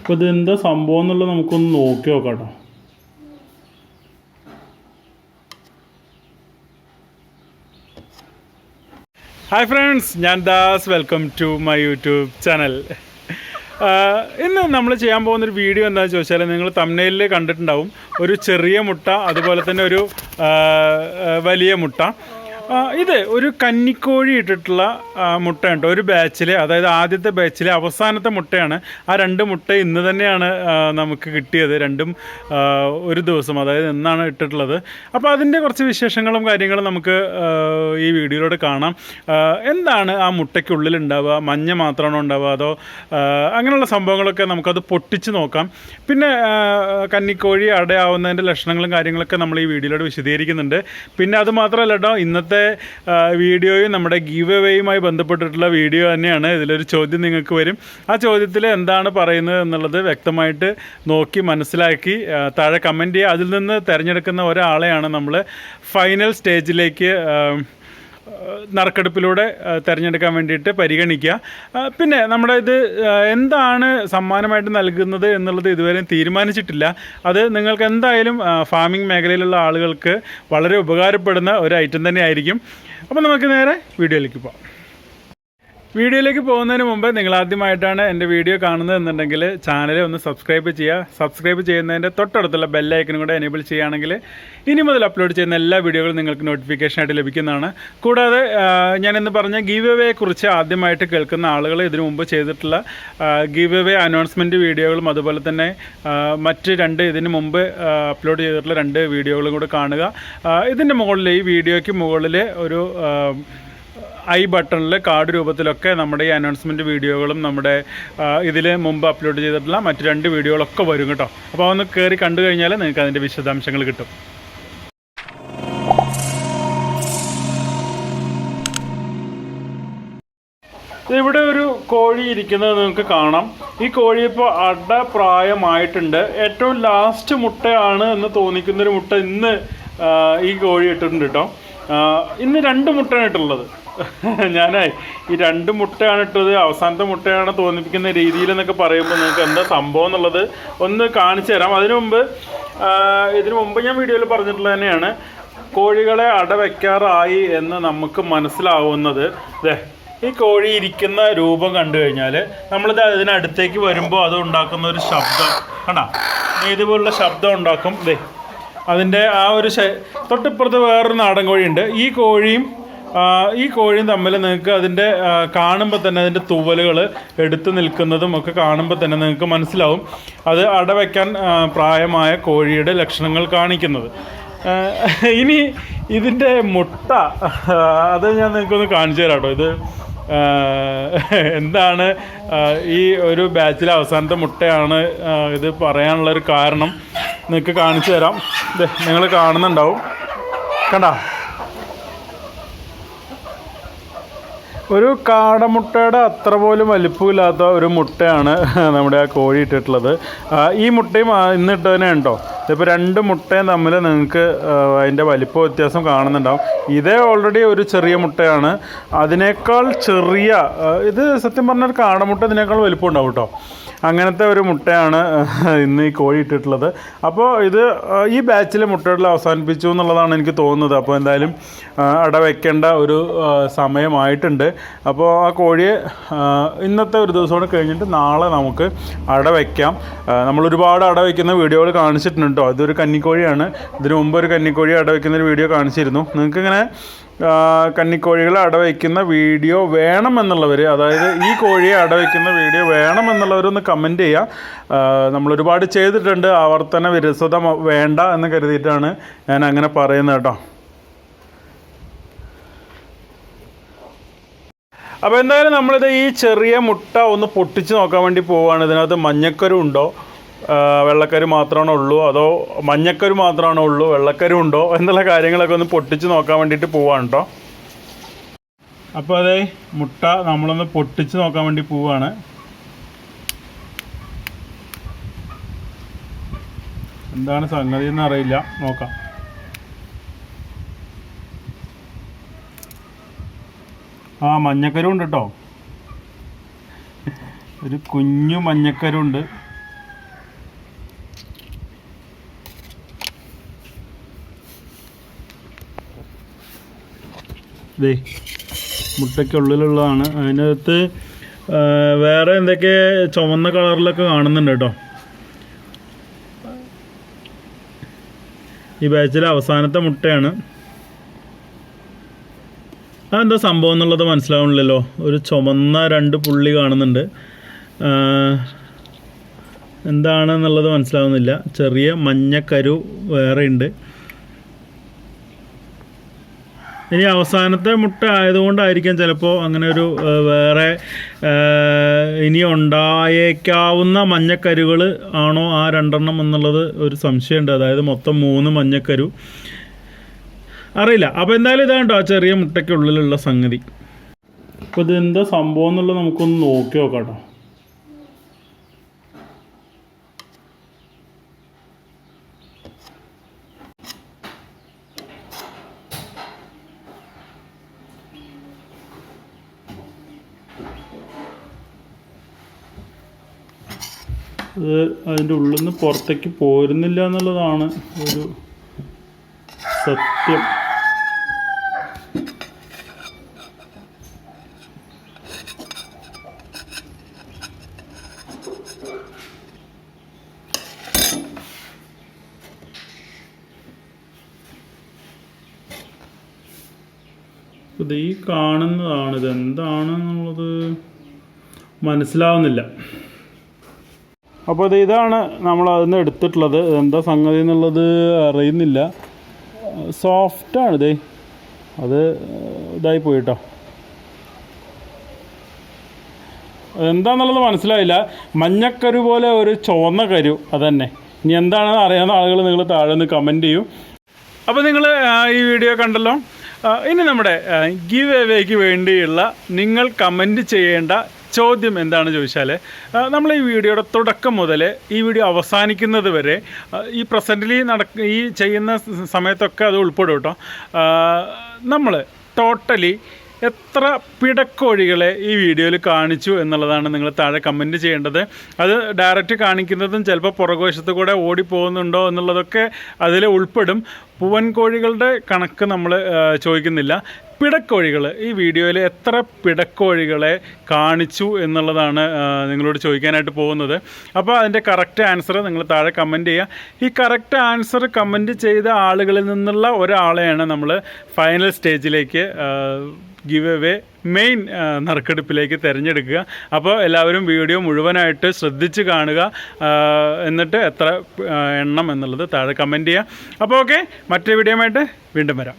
അപ്പോൾ എന്താ സംഭവം എന്നുള്ളത് നമുക്കൊന്ന് നോക്കി നോക്കാം ഹായ് ഫ്രണ്ട്സ് ഞാൻ Das. Welcome to my YouTube channel ഇന്ന് നമ്മൾ ചെയ്യാൻ പോകുന്നൊരു വീഡിയോ എന്താണെന്ന് ചോദിച്ചാൽ നിങ്ങൾ തമിഴ്നയിൽ കണ്ടിട്ടുണ്ടാവും. ഒരു ചെറിയ മുട്ട അതുപോലെ തന്നെ ഒരു വലിയ മുട്ട. ഇത് ഒരു കന്നിക്കോഴി ഇട്ടിട്ടുള്ള മുട്ട കേട്ടോ ഒരു ബാച്ചിലെ അതായത് ആദ്യത്തെ ബാച്ചിലെ അവസാനത്തെ മുട്ടയാണ്. ആ രണ്ട് മുട്ട ഇന്ന് തന്നെയാണ് നമുക്ക് കിട്ടിയത്. രണ്ടും ഒരു ദിവസം അതായത് എന്നാണ് ഇട്ടിട്ടുള്ളത്. അപ്പോൾ അതിന്റെ കുറച്ച് വിശേഷങ്ങളും കാര്യങ്ങളും നമുക്ക് ഈ വീഡിയോയിലൂടെ കാണാം. എന്താണ് ആ മുട്ടയ്ക്കുള്ളിൽ ഉണ്ടാവുക? മഞ്ഞ മാത്രമാണോ ഉണ്ടാവുക? അതോ അങ്ങനെയുള്ള സംഭവങ്ങളൊക്കെ നമുക്കത് പൊട്ടിച്ച് നോക്കാം. പിന്നെ കന്നിക്കോഴി അടയാവുന്നതിന്റെ ലക്ഷണങ്ങളും കാര്യങ്ങളൊക്കെ നമ്മൾ ഈ വീഡിയോയിലൂടെ വിശദീകരിക്കുന്നുണ്ട്. പിന്നെ അത് മാത്രമല്ല കേട്ടോ ഇന്നത്തെ ആ, വീഡിയോയും നമ്മുടെ ഗീവ് എവേയുമായി ബന്ധപ്പെട്ടിട്ടുള്ള വീഡിയോ തന്നെയാണ്. ഇതിലൊരു ചോദ്യം നിങ്ങൾക്ക് വരും. ആ ചോദ്യത്തിൽ എന്താണ് പറയുന്നത് എന്നുള്ളത് വ്യക്തമായിട്ട് നോക്കി മനസ്സിലാക്കി താഴെ കമന്റ് ചെയ്യുക. അതിൽ നിന്ന് തിരഞ്ഞെടുക്കുന്ന ഒരാളെയാണ് നമ്മൾ ഫൈനൽ സ്റ്റേജിലേക്ക് നറുക്കെടുപ്പിലൂടെ തിരഞ്ഞെടുക്കാൻ വേണ്ടിയിട്ട് പരിഗണിക്കുക. പിന്നെ നമ്മുടെ ഇത് എന്താണ് സമ്മാനമായിട്ട് നൽകുന്നത് എന്നുള്ളത് ഇതുവരെ തീരുമാനിച്ചിട്ടില്ല. അത് നിങ്ങൾക്ക് എന്തായാലും ഫാമിംഗ് മേഖലയിലുള്ള ആളുകൾക്ക് വളരെ ഉപകാരപ്പെടുന്ന ഒരു ഐറ്റം തന്നെ ആയിരിക്കും അപ്പോൾ നമുക്ക് നേരെ വീഡിയോയിലേക്ക് പോകാം വീഡിയോയിലേക്ക് പോകുന്നതിന് മുമ്പ് നിങ്ങൾ ആദ്യമായിട്ടാണ് എന്റെ വീഡിയോ കാണുന്നത് എന്നുണ്ടെങ്കിൽ ചാനൽ ഒന്ന് സബ്സ്ക്രൈബ് ചെയ്യുക. സബ്സ്ക്രൈബ് ചെയ്യുന്നതിന്റെ തൊട്ടടുത്തുള്ള ബെല്ലൈക്കനും കൂടെ എനേബിൾ ചെയ്യുകയാണെങ്കിൽ ഇനി മുതൽ അപ്ലോഡ് ചെയ്യുന്ന എല്ലാ വീഡിയോകളും നിങ്ങൾക്ക് നോട്ടിഫിക്കേഷനായിട്ട് ലഭിക്കുന്നതാണ്. കൂടാതെ ഞാനിന്ന് പറഞ്ഞ ഗീവ് എവേയെക്കുറിച്ച് ആദ്യമായിട്ട് കേൾക്കുന്ന ആളുകൾ ഇതിനു മുമ്പ് ചെയ്തിട്ടുള്ള ഗീവ് എവേ അനൗൺസ്മെന്റ് വീഡിയോകളും അതുപോലെ തന്നെ മറ്റ് രണ്ട് ഇതിന് മുമ്പ് അപ്ലോഡ് ചെയ്തിട്ടുള്ള രണ്ട് വീഡിയോകളും കൂടെ കാണുക. ഇതിന്റെ മുകളിൽ ഈ വീഡിയോയ്ക്ക് മുകളിൽ ഒരു ഐ ബട്ടണിൽ കാർഡ് രൂപത്തിലൊക്കെ നമ്മുടെ ഈ അനൗൺസ്മെന്റ് വീഡിയോകളും നമ്മുടെ ഇതിൽ മുമ്പ് അപ്ലോഡ് ചെയ്തിട്ടുള്ള മറ്റ് രണ്ട് വീഡിയോകളൊക്കെ വരും കേട്ടോ. അപ്പോൾ ഒന്ന് കയറി കണ്ടു കഴിഞ്ഞാൽ നിങ്ങൾക്ക് അതിന്റെ വിശദാംശങ്ങൾ കിട്ടും. ഇവിടെ ഒരു കോഴി ഇരിക്കുന്നത് നിങ്ങൾക്ക് കാണാം. ഈ കോഴി ഇപ്പോൾ അട പ്രായമായിട്ടുണ്ട്. ഏറ്റവും ലാസ്റ്റ് മുട്ടയാണ് എന്ന് തോന്നിക്കുന്നൊരു മുട്ട ഇന്ന് ഈ കോഴി ഇട്ടിട്ടുണ്ട് കേട്ടോ. ഇന്ന് രണ്ട് മുട്ടയാണ് ഇട്ടുള്ളത്. ഞാനായി ഈ രണ്ട് മുട്ടയാണ് ഇട്ടത്. അവസാനത്തെ മുട്ടയാണ് തോന്നിപ്പിക്കുന്ന രീതിയിൽ എന്നൊക്കെ പറയുമ്പോൾ നിങ്ങൾക്ക് എന്താ സംഭവം എന്നുള്ളത് ഒന്ന് കാണിച്ചു തരാം. അതിനു മുമ്പ് ഇതിനു മുമ്പ് ഞാൻ വീഡിയോയിൽ പറഞ്ഞിട്ടുള്ളത് തന്നെയാണ്. കോഴികളെ അടവയ്ക്കാറായി എന്ന് നമുക്ക് മനസ്സിലാവുന്നത് ദേ ഈ കോഴി ഇരിക്കുന്ന രൂപം കണ്ടു കഴിഞ്ഞാൽ നമ്മളിത് അതിനടുത്തേക്ക് വരുമ്പോൾ അത് ഉണ്ടാക്കുന്ന ഒരു ശബ്ദം. കണ്ടാ? ഇതുപോലുള്ള ശബ്ദം ഉണ്ടാക്കും. ദേ അതിന്റെ ആ ഒരു തൊട്ടിപ്പുറത്ത് വേറൊരു നാടൻ കോഴിയുണ്ട്. ഈ കോഴിയും ഈ കോഴിയും തമ്മിൽ നിങ്ങൾക്ക് അതിന്റെ കാണുമ്പോൾ തന്നെ അതിന്റെ തൂവലുകൾ എടുത്തു നിൽക്കുന്നതും ഒക്കെ കാണുമ്പോൾ തന്നെ നിങ്ങൾക്ക് മനസ്സിലാവും. അത് അടവയ്ക്കാൻ പ്രായമായ കോഴിയുടെ ലക്ഷണങ്ങൾ കാണിക്കുന്നത്. ഇനി ഇതിന്റെ മുട്ട അത് ഞാൻ നിങ്ങൾക്കൊന്ന് കാണിച്ചു തരാം ഇത് എന്താണ് ഈ ഒരു ബാച്ചിലെ അവസാനത്തെ മുട്ടയാണ് ഇത് ഇത് പറയാനുള്ളൊരു കാരണം. നിങ്ങൾക്ക് കാണിച്ചു തരാം. നിങ്ങൾ കാണുന്നുണ്ടാവും. കണ്ട? ഒരു കാടമുട്ടയുടെ അത്ര പോലും വലിപ്പമില്ലാത്ത ഒരു മുട്ടയാണ് നമ്മുടെ ആ കോഴി ഇട്ടിട്ടുള്ളത്. ഈ മുട്ടയും ഇന്നിട്ട് തന്നെ ഉണ്ടോ? ഇതിപ്പോൾ രണ്ട് മുട്ടയും തമ്മിൽ നിങ്ങൾക്ക് അതിന്റെ വലിപ്പ വ്യത്യാസം കാണുന്നുണ്ടാവും. ഇതേ ഓൾറെഡി ഒരു ചെറിയ മുട്ടയാണ്. അതിനേക്കാൾ ചെറിയ ഇത് സത്യം പറഞ്ഞാൽ കാടമുട്ട ഇതിനേക്കാൾ വലിപ്പം ഉണ്ടാവും കേട്ടോ. അങ്ങനത്തെ ഒരു മുട്ടയാണ് ഇന്ന് ഈ കോഴി ഇട്ടിട്ടുള്ളത്. അപ്പോൾ ഇത് ഈ ബാച്ചിലെ മുട്ടകളിൽ അവസാനിപ്പിച്ചു എന്നുള്ളതാണ് എനിക്ക് തോന്നുന്നത്. അപ്പോൾ എന്തായാലും അട വയ്ക്കേണ്ട ഒരു സമയമായിട്ടുണ്ട്. അപ്പോൾ ആ കോഴിയെ ഇന്നത്തെ ഒരു ദിവസം കഴിഞ്ഞിട്ട് നാളെ നമുക്ക് അട വയ്ക്കാം നമ്മൾ ഒരുപാട് അട വയ്ക്കുന്ന വീഡിയോകൾ കാണിച്ചിട്ടുണ്ട് കേട്ടോ. ഇതൊരു കന്നിക്കോഴിയാണ്. ഇതിനു മുമ്പ് ഒരു കന്നിക്കോഴി അട വയ്ക്കുന്ന ഒരു വീഡിയോ കാണിച്ചിരുന്നു. നിങ്ങൾക്കിങ്ങനെ കന്നിക്കോഴികളെ അടവയ്ക്കുന്ന വീഡിയോ വേണമെന്നുള്ളവർ അതായത് ഈ കോഴിയെ അടവയ്ക്കുന്ന വീഡിയോ വേണമെന്നുള്ളവരൊന്ന് കമന്റ് ചെയ്യുക നമ്മൾ ഒരുപാട് ചെയ്തിട്ടുണ്ട്. ആവർത്തന വിരസത വേണ്ട എന്ന് കരുതിയിട്ടാണ് ഞാൻ അങ്ങനെ പറയുന്നത് കേട്ടോ. അപ്പോൾ എന്തായാലും നമ്മളിത് ഈ ചെറിയ മുട്ട ഒന്ന് പൊട്ടിച്ച് നോക്കാൻ വേണ്ടി പോവുകയാണ് ഇതിനകത്ത് മഞ്ഞക്കരു ഉണ്ടോ? വെള്ളക്കരു മാത്രമാണോ ഉള്ളൂ? അതോ മഞ്ഞക്കരു മാത്രമാണോ ഉള്ളൂ? വെള്ളക്കരി ഉണ്ടോ? എന്നുള്ള കാര്യങ്ങളൊക്കെ ഒന്ന് പൊട്ടിച്ച് നോക്കാൻ വേണ്ടിയിട്ട് പോവാണ് കേട്ടോ അപ്പോൾ അതെ മുട്ട നമ്മളൊന്ന് പൊട്ടിച്ച് നോക്കാൻ വേണ്ടി പോവാണ്. എന്താണ് സംഗതി എന്ന് അറിയില്ല. നോക്കാം. ആ മഞ്ഞക്കരും ഉണ്ട് കേട്ടോ ഒരു കുഞ്ഞു മഞ്ഞക്കരുണ്ട് ഇതേ മുട്ടയ്ക്കുള്ളിലുള്ളതാണ്. അതിനകത്ത് വേറെ എന്തൊക്കെ ചുവന്ന കളറിലൊക്കെ കാണുന്നുണ്ട് കേട്ടോ. ഈ ബാച്ചിലെ അവസാനത്തെ മുട്ടയാണ്. അതെന്താ സംഭവം എന്നുള്ളത് മനസ്സിലാവണില്ലല്ലോ. ഒരു ചുമന്ന രണ്ട് പുള്ളി കാണുന്നുണ്ട്. എന്താണെന്നുള്ളത് മനസ്സിലാവുന്നില്ല. ചെറിയ മഞ്ഞക്കരു വേറെ ഉണ്ട്. ഇനി അവസാനത്തെ മുട്ട ആയതുകൊണ്ടായിരിക്കാം ചിലപ്പോൾ അങ്ങനെ ഒരു വേറെ ഇനി ഉണ്ടായേക്കാവുന്ന മഞ്ഞക്കരുകൾ ആണോ ആ രണ്ടെണ്ണം എന്നുള്ളത് ഒരു സംശയമുണ്ട്. അതായത് മൊത്തം മൂന്ന് മഞ്ഞക്കരു. അറിയില്ല. അപ്പോൾ എന്തായാലും ഇതാണ്ടോ ആ ചെറിയ മുട്ടയ്ക്കുള്ളിലുള്ള സംഗതി. അപ്പോൾ ഇത് എന്താ സംഭവം എന്നുള്ളത് നമുക്കൊന്ന് നോക്കി നോക്കാം കേട്ടോ. അത് അതിന്റെ ഉള്ളിൽ നിന്ന് പുറത്തേക്ക് പോരുന്നില്ല എന്നുള്ളതാണ് ഒരു സത്യം. ഇത് ഈ കാണുന്നതാണ് ഇത് എന്താണെന്നുള്ളത് മനസ്സിലാവുന്നില്ല. അപ്പോൾ ഇത് ഇതാണ് നമ്മൾ അതിൽ എടുത്തിട്ടുള്ളത്. എന്താ സംഗതി എന്നുള്ളത് അറിയുന്നില്ല. സോഫ്റ്റാണ് ഇതേ അത് ഇതായി പോയിട്ടോ. എന്താന്നുള്ളത് മനസ്സിലായില്ല. മഞ്ഞക്കരു പോലെ ഒരു ചുവന്ന കരു അതന്നെ. ഇനി എന്താണെന്ന് അറിയാവുന്ന ആളുകൾ നിങ്ങൾ താഴെ നിന്ന് കമന്റ് ചെയ്യും. അപ്പോൾ നിങ്ങൾ ഈ വീഡിയോ കണ്ടല്ലോ. ഇനി നമ്മുടെ ഗീവ് എവേക്ക് വേണ്ടിയുള്ള നിങ്ങൾ കമന്റ് ചെയ്യേണ്ട ചോദ്യം എന്താണെന്ന് ചോദിച്ചാൽ നമ്മൾ ഈ വീഡിയോയുടെ തുടക്കം മുതൽ ഈ വീഡിയോ അവസാനിക്കുന്നത് വരെ ഈ പ്രസന്റിലി നടക്ക ഈ ചെയ്യുന്ന സമയത്തൊക്കെ അത് ഉൾപ്പെടും കേട്ടോ നമ്മൾ ടോട്ടലി എത്ര പിടക്കോഴികളെ ഈ വീഡിയോയിൽ കാണിച്ചു എന്നുള്ളതാണ് നിങ്ങൾ താഴെ കമന്റ് ചെയ്യേണ്ടത്. അത് ഡയറക്റ്റ് കാണിക്കുന്നതും ചിലപ്പോൾ പുറകുവശത്ത് കൂടെ ഓടിപ്പോകുന്നുണ്ടോ എന്നുള്ളതൊക്കെ അതിൽ ഉൾപ്പെടും. പൂവൻ കോഴികളുടെ കണക്ക് നമ്മൾ ചോദിക്കുന്നില്ല. പിടക്കോഴികൾ ഈ വീഡിയോയിൽ എത്ര പിടക്കോഴികളെ കാണിച്ചു എന്നുള്ളതാണ് നിങ്ങളോട് ചോദിക്കാനായിട്ട് പോകുന്നത്. അപ്പോൾ അതിന്റെ കറക്റ്റ് ആൻസർ നിങ്ങൾ താഴെ കമന്റ് ചെയ്യുക. ഈ കറക്റ്റ് ആൻസർ കമന്റ് ചെയ്ത ആളുകളിൽ നിന്നുള്ള ഒരാളെയാണ് നമ്മൾ ഫൈനൽ സ്റ്റേജിലേക്ക് ഗിവ് എവേ മെയിൻ നറുക്കെടുപ്പിലേക്ക് തിരഞ്ഞെടുക്കുക. അപ്പോൾ എല്ലാവരും വീഡിയോ മുഴുവനായിട്ട് ശ്രദ്ധിച്ച് കാണുക. എന്നിട്ട് എത്ര എണ്ണം എന്നുള്ളത് താഴെ കമന്റ് ചെയ്യുക. അപ്പോൾ ഓക്കെ മറ്റേ വീഡിയോയുമായിട്ട് വീണ്ടും വരാം.